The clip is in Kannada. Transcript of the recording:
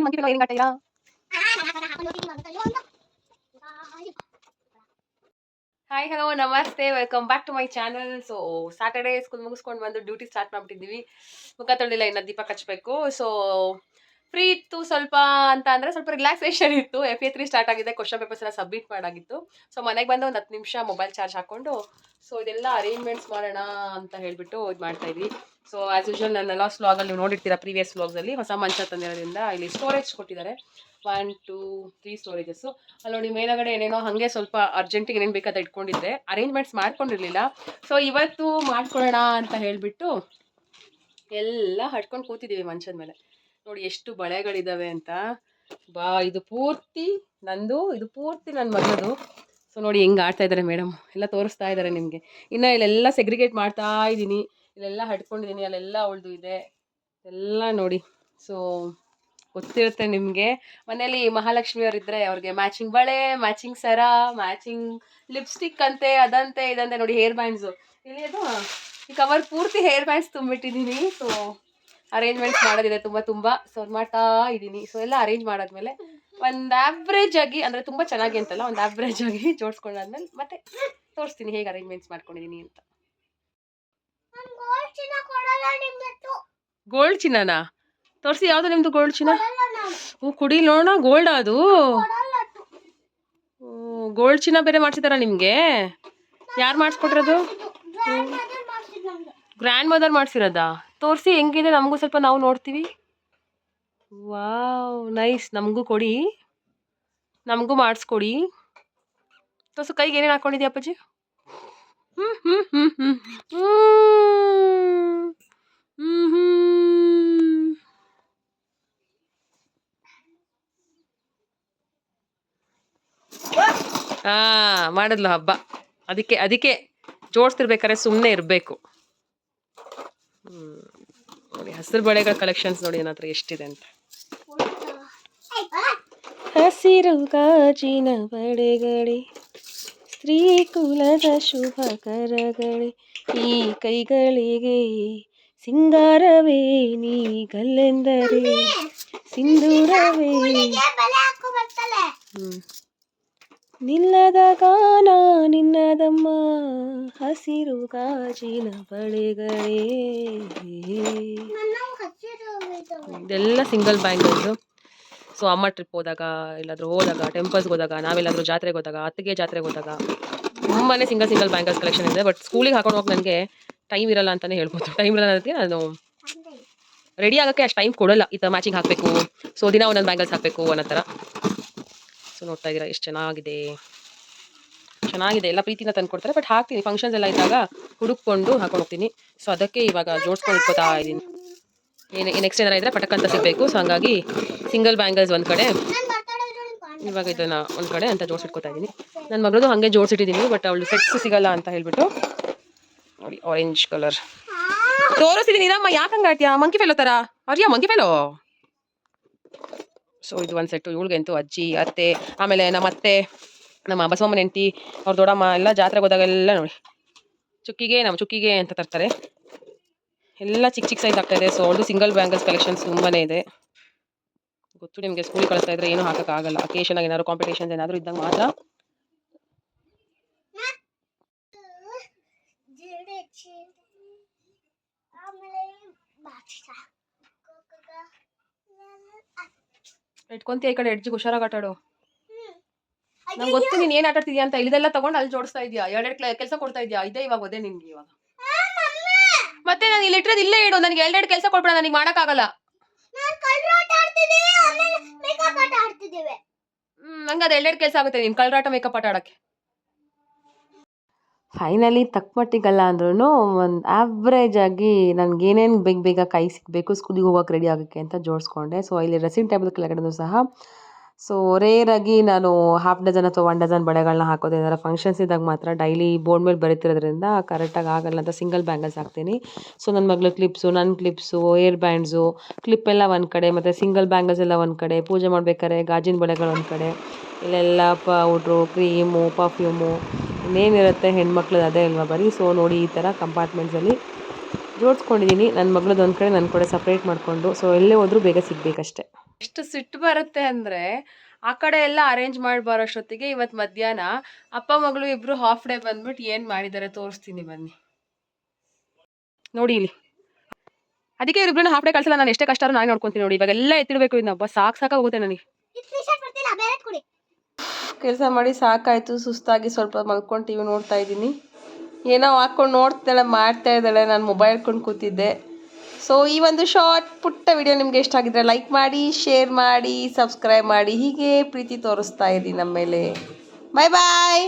ಏನ್ ಇಲ್ಲ ಹಾಯ್ ಹಲೋ ನಮಸ್ತೆ welcome back to my channel so Saturday school ಮುಗಿಸ್ಕೊಂಡು ಬಂದು ಡ್ಯೂಟಿ ಸ್ಟಾರ್ಟ್ ಮಾಡ್ಬಿಟ್ಟಿದ್ದೀವಿ. ಮುಖ ತೊಳಿಲ್ಲ ಇನ್ನು ದೀಪ ಹಚ್ಬೇಕು ಸೊ ಫ್ರೀ ಇತ್ತು ಸ್ವಲ್ಪ ಅಂತ ಅಂದರೆ ಸ್ವಲ್ಪ ರಿಲ್ಯಾಕ್ಸೇಷನ್ ಇತ್ತು. ಎಫ್ ಎ ತ್ರೀ ಸ್ಟಾರ್ಟ್ ಆಗಿದೆ ಕ್ವಶನ್ ಪೇಪರ್ಸ್ ಎಲ್ಲ ಸಬ್ಮಿಟ್ ಮಾಡಾಗಿತ್ತು. ಸೊ ಮನೆಗೆ ಬಂದು ಒಂದು ಹತ್ತು ನಿಮಿಷ ಮೊಬೈಲ್ ಚಾರ್ಜ್ ಹಾಕೊಂಡು ಸೊ ಇದೆಲ್ಲ ಅರೇಂಜ್ಮೆಂಟ್ಸ್ ಮಾಡೋಣ ಅಂತ ಹೇಳಿಬಿಟ್ಟು ಇದು ಮಾಡ್ತಾ ಇದ್ವಿ. ಸೊ ಆ್ಯಸ್ ಯೂಶುವಲ್ ನನ್ನ ಲಾಸ್ಟ್ ವ್ಲಾಗಲ್ಲಿ ನೀವು ನೋಡಿರ್ತೀರ ಪ್ರೀವಿಯಸ್ ವ್ಲಾಗ್ಸಲ್ಲಿ ಹೊಸ ಮಂಚ ತಂದಿರೋದ್ರಿಂದ ಇಲ್ಲಿ ಸ್ಟೋರೇಜ್ ಕೊಟ್ಟಿದ್ದಾರೆ. ಒನ್ ಟೂ ತ್ರೀ ಸ್ಟೋರೇಜಸ್ಸು ಅಲ್ಲಿ ನೋಡಿ, ಮೇಲಗಡೆ ಏನೇನೋ ಹಾಗೆ ಸ್ವಲ್ಪ ಅರ್ಜೆಂಟಿಗೆ ಏನೇನು ಬೇಕಾದ ಇಟ್ಕೊಂಡಿದ್ದೆ ಅರೇಂಜ್ಮೆಂಟ್ಸ್ ಮಾಡ್ಕೊಂಡಿರಲಿಲ್ಲ. ಸೊ ಇವತ್ತು ಮಾಡ್ಕೊಳ್ಳೋಣ ಅಂತ ಹೇಳಿಬಿಟ್ಟು ಎಲ್ಲ ಹಟ್ಕೊಂಡು ಕೂತಿದ್ದೀವಿ ಮಂಚದ ಮೇಲೆ. ನೋಡಿ ಎಷ್ಟು ಬಳೆಗಳಿದ್ದಾವೆ ಅಂತ. ಬಾ, ಇದು ಪೂರ್ತಿ ನಂದು, ಇದು ಪೂರ್ತಿ ನನ್ನ ಮಗದು ಸೊ ನೋಡಿ ಹೆಂಗೆ ಆಡ್ತಾ ಇದ್ದಾರೆ ಮೇಡಮ್ ಎಲ್ಲ ತೋರಿಸ್ತಾ ಇದ್ದಾರೆ ನಿಮಗೆ. ಇನ್ನು ಇಲ್ಲೆಲ್ಲ ಸೆಗ್ರಿಗೇಟ್ ಮಾಡ್ತಾ ಇದ್ದೀನಿ ಇಲ್ಲೆಲ್ಲ ಹಡ್ಕೊಂಡಿದ್ದೀನಿ ಅಲ್ಲೆಲ್ಲ ಅವಳದು ಇದೆ. ಎಲ್ಲ ನೋಡಿ. ಸೊ ಗೊತ್ತಿರುತ್ತೆ ನಿಮಗೆ. ಮನೇಲಿ ಮಹಾಲಕ್ಷ್ಮಿ ಅವರಿದ್ರೆ ಅವ್ರಿಗೆ ಮ್ಯಾಚಿಂಗ್ ಬಳೆ ಮ್ಯಾಚಿಂಗ್ ಸರ ಮ್ಯಾಚಿಂಗ್ ಲಿಪ್ಸ್ಟಿಕ್ ಅಂತೆ, ಅದಂತೆ, ಇದಂತೆ ನೋಡಿ ಹೇರ್ ಬ್ಯಾಂಡ್ಸು ಇಲ್ಲಿ ಅದು ಈ ಕವರ್ ಪೂರ್ತಿ ಹೇರ್ ಬ್ಯಾಂಡ್ಸ್ ತುಂಬಿಟ್ಟಿದ್ದೀನಿ ಸೊ ಅರೇಂಜ್ಮೆಂಟ್ಸ್ ಮಾಡೋದಿದೆ ತುಂಬಾ ತುಂಬಾ. ಸೊ ಅದ್ ಮಾಡ್ತಾ ಇದ್ದೀನಿ. ಸೊ ಎಲ್ಲ ಅರೇಂಜ್ ಮಾಡಾದ್ಮೇಲೆ ಒಂದು ಆವ್ರೇಜ್ ಆಗಿ ಅಂದರೆ ತುಂಬ ಚೆನ್ನಾಗಿ ಅಂತಲ್ಲ ಒಂದು ಆವ್ರೇಜ್ ಆಗಿ ಜೋಡಿಸ್ಕೊಂಡಾದ್ಮೇಲೆ ಮತ್ತೆ ತೋರಿಸ್ತೀನಿ ಹೇಗೆ ಅರೇಂಜ್ಮೆಂಟ್ಸ್ ಮಾಡ್ಕೊಂಡಿದ್ದೀನಿ ಅಂತ. ಗೋಲ್ಡ್ ಚಿನ್ನನಾ? ತೋರಿಸಿ ಯಾವುದು ನಿಮ್ಮದು ಗೋಲ್ಡ್ ಚಿನ್ನ? ಹ್ಞೂ ಕುಡಿ ನೋಡೋಣ ಗೋಲ್ಡ್ ಅದು. ಗೋಲ್ಡ್ ಚಿನ್ನ ಬೇರೆ ಮಾಡ್ಸಿದಾರ ನಿಮಗೆ? ಯಾರು ಮಾಡಿಸ್ಕೊಟ್ರದು? Grand mother ಮಾಡಿಸಿರೋದಾ? ತೋರಿಸಿ, ಹೆಂಗಿದೆ? ನಮಗೂ ಸ್ವಲ್ಪ ನಾವು ನೋಡ್ತೀವಿ. ವಾವ್ ನೈಸ್ ನಮಗೂ ಕೊಡಿ. ನಮಗೂ ಮಾಡಿಸ್ಕೊಡಿ. ತೋರ್ಸು, ಕೈಗೆ ಏನೇನು ಹಾಕ್ಕೊಂಡಿದ್ಯಾ ಅಪ್ಪಾಜಿ? ಹ್ಞೂ ಹ್ಞೂ ಹ್ಞೂ ಹ್ಞೂ ಹ್ಞೂ ಹ್ಞೂ ಹಾ, ಮಾಡಿದ್ಲು ಹಬ್ಬ. ಅದಕ್ಕೆ ಅದಕ್ಕೆ ಜೋಡಿಸ್ತಿರ್ಬೇಕಾದ್ರೆ ಸುಮ್ಮನೆ ಇರಬೇಕು. ನೋಡಿ, ಹಸಿರು ಬಳೆಗಳ ಕಲೆಕ್ಷನ್ಸ್ ನೋಡಿ ನನ್ನ ಹತ್ರ ಎಷ್ಟಿದೆ ಅಂತ ಹಸಿರು ಗಾಜಿನ ಬಳೆಗಳೇ, ಸ್ತ್ರೀ ಕುಲದ ಶುಭ ಕರಗಳೇ, ಈ ಕೈಗಳಿಗೆ ಸಿಂಗಾರವೇ ನೀಗಲ್ಲೆಂದರೆ ಸಿಂಧೂರವೇ ಹ್ಮ್. ನಿಲ್ಲದ ಗಾನ ನಿನ್ನದಮ್ಮ, ಹಸಿರು ಗಾಜಿನ ಬಳೆಗಳೇ. ಇದೆಲ್ಲ ಸಿಂಗಲ್ ಬ್ಯಾಂಗಲ್ಸು ಸೊ ಅಮ್ಮ ಟ್ರಿಪ್ ಹೋದಾಗ, ಎಲ್ಲಾದರೂ ಹೋದಾಗ ಟೆಂಪಲ್ಸ್ಗೆ ಹೋದಾಗ, ನಾವೆಲ್ಲಾದರೂ ಜಾತ್ರೆಗೆ ಹೋದಾಗ, ಅತ್ತಿಗೆ ಜಾತ್ರೆಗೆ ಹೋದಾಗ ತುಂಬಾ ಸಿಂಗಲ್ ಸಿಂಗಲ್ ಬ್ಯಾಂಗಲ್ಸ್ ಕಲೆಕ್ಷನ್ ಇದೆ. ಬಟ್ ಸ್ಕೂಲಿಗೆ ಹಾಕೊಂಡು ಹೋಗಿ ನನಗೆ ಟೈಮ್ ಇರಲ್ಲ ಅಂತಲೇ ಹೇಳ್ಬೋದು. ಟೈಮ್ ಇರಲ್ಲ ಅನ್ನೋದಕ್ಕೆ ನಾನು ರೆಡಿ ಆಗೋಕ್ಕೆ ಅಷ್ಟು ಟೈಮ್ ಕೊಡಲ್ಲ. ಈ ಥರ ಮ್ಯಾಚಿಂಗ್ ಹಾಕಬೇಕು. ಸೊ ದಿನ ಒಂದೊಂದು ಬ್ಯಾಂಗಲ್ಸ್ ಹಾಕಬೇಕು ಅನ್ನೋ ಥರ ಸೊ ನೋಡ್ತಾ ಇದ್ದೀರಾ? ಎಷ್ಟು ಚೆನ್ನಾಗಿದೆ? ಚೆನ್ನಾಗಿದೆ. ಎಲ್ಲ ಪ್ರೀತಿನ ತಂದು ಕೊಡ್ತಾರೆ. ಬಟ್ ಹಾಕ್ತೀನಿ. ಫಂಕ್ಷನ್ಸ್ ಎಲ್ಲ ಇದ್ದಾಗ ಹುಡುಕೊಂಡು ಹಾಕೊಂಡು ಹೋಗ್ತೀನಿ. ಸೊ ಅದಕ್ಕೆ ಇವಾಗ ಜೋಡಿಸ್ಕೊಂಡು ಇಟ್ಕೋತಾ ಇದ್ದೀನಿ. ಏನು ನೆಕ್ಸ್ಟ್ ಏನಾರ ಇದ್ದರೆ ಪಟಕ್ ಅಂತ ಸಿಗಬೇಕು. ಸೊ ಹಂಗಾಗಿ ಸಿಂಗಲ್ ಬ್ಯಾಂಗಲ್ಸ್ ಒಂದು ಕಡೆ. ಇವಾಗ ಇದನ್ನು ಒಂದು ಕಡೆ ಅಂತ ಜೋಡಿಸಿಟ್ಕೋತಾ ಇದ್ದೀನಿ. ನನ್ನ ಮಗಳದು ಹಾಗೆ ಜೋಡಿಸಿಟ್ಟಿದ್ದೀನಿ. ಬಟ್ ಅವಳು ಸೆಟ್ಸ್ ಸಿಗಲ್ಲ ಅಂತ ಹೇಳ್ಬಿಟ್ಟು ನೋಡಿ ಆರೆಂಜ್ ಕಲರ್ ತೋರಿಸಿದ್ದೀನಿ ಇದಮ್ಮ ಯಾಕೆ ಹಂಗೆ ಆಡ್ತೀಯಾ? ಮಂಕಿ ಫೆಲೋ ಥರ ಅವ್ರಿಯಾ ಮಂಕಿ ಫೆಲೋ ಸೊ ಇದು ಒಂದು ಸೆಟ್ಟು ಇವಳಿಗಂತೂ ಅಜ್ಜಿ, ಅತ್ತೆ, ಆಮೇಲೆ ನಮ್ಮ ಅತ್ತೆ, ನಮ್ಮ ಬಸವಮ್ಮನ ಹೆಂಡತಿ ಅವ್ರ ದೊಡ್ಡಮ್ಮ ಎಲ್ಲ ಜಾತ್ರೆಗೆ ಹೋದಾಗೆಲ್ಲ ನೋಡಿ. ಚುಕ್ಕಿಗೆ, ನಮ್ಮ ಚುಕ್ಕಿಗೆ ಅಂತ ತರ್ತಾರೆ. ಎಲ್ಲ ಚಿಕ್ಕ ಚಿಕ್ಕ ಸೈಜ್ ಆಗ್ತಾ ಇದೆ. ಸೊ ಅವ್ರದ್ದು ಸಿಂಗಲ್ ಬ್ಯಾಂಗಲ್ಸ್ ಕಲೆಕ್ಷನ್ಸ್ ತುಂಬಾ ಇದೆ. ಗೊತ್ತು ನಿಮಗೆ ಸ್ಕೂಲ್ ಕಳಿಸ್ತಾ ಇದ್ರೆ ಏನೂ ಹಾಕೋಕ್ಕಾಗಲ್ಲ ಆಗಿ ಏನಾದ್ರು ಕಾಂಪಿಟೇಷನ್ಸ್ ಏನಾದರೂ ಇದ್ದಾಗ ಮಾತ್ರ. ಇಟ್ಕೊಂತೀಯ ಈ ಕಡೆ ಎಡ್ಜಿಗೆ ಹುಷಾರಾಗಿ ಆಟಾಡು. ನಂಗೆ ಗೊತ್ತು ನೀನು ಏನು ಆಟಾಡ್ತಿದ್ಯಾ ಅಂತ ಇಲ್ಲಿದೆಲ್ಲ ತಗೊಂಡು ಅಲ್ಲಿ ಜೋಡಿಸ್ತಾ ಇದೆಯಾ? ಎರಡೆರಡು ಕೆಲಸ ಕೊಡ್ತಾ ಇದೆಯಾ? ಇದೇ ಇವಾಗ ಒದೇ ನಿನ್ಗೆ ಇವಾಗ. ಮತ್ತೆ ನಾನು ಇಲ್ಲಿ ಇಟ್ಟರೆ ಇಲ್ಲೇ ಇಡು ನನಗೆ ಎರಡೆರಡು ಕೆಲಸ ಕೊಡ್ಬೇಡ ನನಗೆ ಮಾಡೋಕ್ಕಾಗಲ್ಲ. ಹ್ಞೂ ನಂಗೆ ಅದು ಎರಡೆರಡು ಕೆಲಸ ಆಗುತ್ತೆ ನೀನು ಕಳ್ಳರಾಟ ಮೇಕಪ್ ಆಟ ಆಡೋಕ್ಕೆ. ಫೈನಲಿ ತಕ್ಕಮಟ್ಟಿಗಲ್ಲ ಅಂದ್ರೂ ಒಂದು ಆವ್ರೇಜ್ ಆಗಿ ನನಗೆ ಏನೇನು ಬೇಗ ಬೇಗ ಕೈ ಸಿಗಬೇಕು ಸ್ಕೂಲಿಗೆ ಹೋಗೋಕೆ ರೆಡಿ ಆಗೋಕ್ಕೆ ಅಂತ ಜೋಡಿಸ್ಕೊಂಡೆ. ಸೊ ಇಲ್ಲಿ ಡ್ರೆಸ್ಸಿಂಗ್ ಟೇಬಲ್ ಕೆಳಗಡೆನೂ ಸಹ. ಸೊ ರೇರಾಗಿ ನಾನು ಹಾಫ್ ಡಜನ್ ಅಥವಾ ಒನ್ ಡಜನ್ ಬಳೆಗಳನ್ನ ಹಾಕೋದು ಏನಾರ ಫಂಕ್ಷನ್ಸ್ ಇದ್ದಾಗ ಮಾತ್ರ ಡೈಲಿ ಬೋರ್ಡ್ ಮೇಲೆ ಬರೀತಿರೋದ್ರಿಂದ ಕರೆಕ್ಟಾಗಿ ಆಗಲ್ಲ ಅಂತ ಸಿಂಗಲ್ ಬ್ಯಾಂಗಲ್ಸ್ ಹಾಕ್ತೀನಿ. ಸೊ ನನ್ನ ಮಗಳು ಕ್ಲಿಪ್ಸು ನನ್ನ ಕ್ಲಿಪ್ಸು ಏರ್ ಬ್ಯಾಂಡ್ಸು ಕ್ಲಿಪ್ ಎಲ್ಲ ಒಂದು ಕಡೆ, ಮತ್ತು ಸಿಂಗಲ್ ಬ್ಯಾಂಗಲ್ಸ್ ಎಲ್ಲ ಒಂದು ಕಡೆ, ಪೂಜೆ ಮಾಡ್ಬೇಕಾದ್ರೆ ಗಾಜಿನ ಬಳೆಗಳು ಒಂದು ಕಡೆ. ಇಲ್ಲೆಲ್ಲ ಪೌಡ್ರು ಕ್ರೀಮು ಪರ್ಫ್ಯೂಮು ಇನ್ನೇನಿರುತ್ತೆ ಹೆಣ್ಮಕ್ಳದ್ದು ಅದೇ ಅಲ್ವಾ ಬರೀ? ಸೊ ನೋಡಿ ಈ ಥರ ಕಂಪಾರ್ಟ್ಮೆಂಟ್ಸಲ್ಲಿ ಜೋಡಿಸ್ಕೊಂಡಿದ್ದೀನಿ ನನ್ನ ಮಗಳದ್ದು ಒಂದು ಕಡೆ ನನ್ನ ಕಡೆ ಸಪ್ರೇಟ್ ಮಾಡಿಕೊಂಡು. ಸೊ ಎಲ್ಲೇ ಹೋದರೂ ಬೇಗ ಸಿಗಬೇಕಷ್ಟೆ. ಎಷ್ಟು ಸಿಟ್ಟು ಬರುತ್ತೆ ಅಂದರೆ ಆ ಕಡೆ ಎಲ್ಲ ಅರೇಂಜ್ ಮಾಡಿ ಬರೋಷ್ಟೊತ್ತಿಗೆ ಇವತ್ತು ಮಧ್ಯಾಹ್ನ ಅಪ್ಪ ಮಗಳು ಇಬ್ಬರು ಹಾಫ್ ಡೇ ಬಂದ್ಬಿಟ್ಟು ಏನು ಮಾಡಿದ್ದಾರೆ ತೋರಿಸ್ತೀನಿ ಬನ್ನಿ. ನೋಡಿ ಇಲ್ಲಿ. ಅದಕ್ಕೆ ಇವ್ರಿಬ್ರನ್ನ ಹಾಫ್ ಡೇ ಕಳ್ಸಲ್ಲ. ನಾನು ಎಷ್ಟೇ ಕಷ್ಟ ನಾನು ನೋಡ್ಕೊತೀನಿ ನೋಡಿ. ಇವಾಗೆಲ್ಲ ಎತ್ತಿಡಬೇಕು ಇನ್ನೊಬ್ಬ ಸಾಕು ಸಾಕಾಗುತ್ತೆ ನನಗೆ. ಕೆಲಸ ಮಾಡಿ ಸಾಕಾಯಿತು, ಸುಸ್ತಾಗಿ ಸ್ವಲ್ಪ ಮಲ್ಕೊಂಡು ಟಿ ವಿ ನೋಡ್ತಾ ಇದ್ದೀನಿ. ಏನೋ ಹಾಕ್ಕೊಂಡು ನೋಡ್ತಾಳೆ ಮಾಡ್ತಾ ಇದ್ದಾಳೆ, ನಾನು ಮೊಬೈಲ್ ಹಿಡ್ಕೊಂಡು ಕೂತಿದ್ದೆ. ಸೊ ಈ ಒಂದು ಶಾರ್ಟ್ ಪುಟ್ಟ ವಿಡಿಯೋ ನಿಮಗೆ ಇಷ್ಟ ಆಗಿದ್ರೆ ಲೈಕ್ ಮಾಡಿ ಶೇರ್ ಮಾಡಿ ಸಬ್ಸ್ಕ್ರೈಬ್ ಮಾಡಿ, ಹೀಗೆ ಪ್ರೀತಿ ತೋರಿಸ್ತಾ ಇದ್ದೀನಿ ನಮ್ಮ ಮೇಲೆ ಬಾಯ್ ಬಾಯ್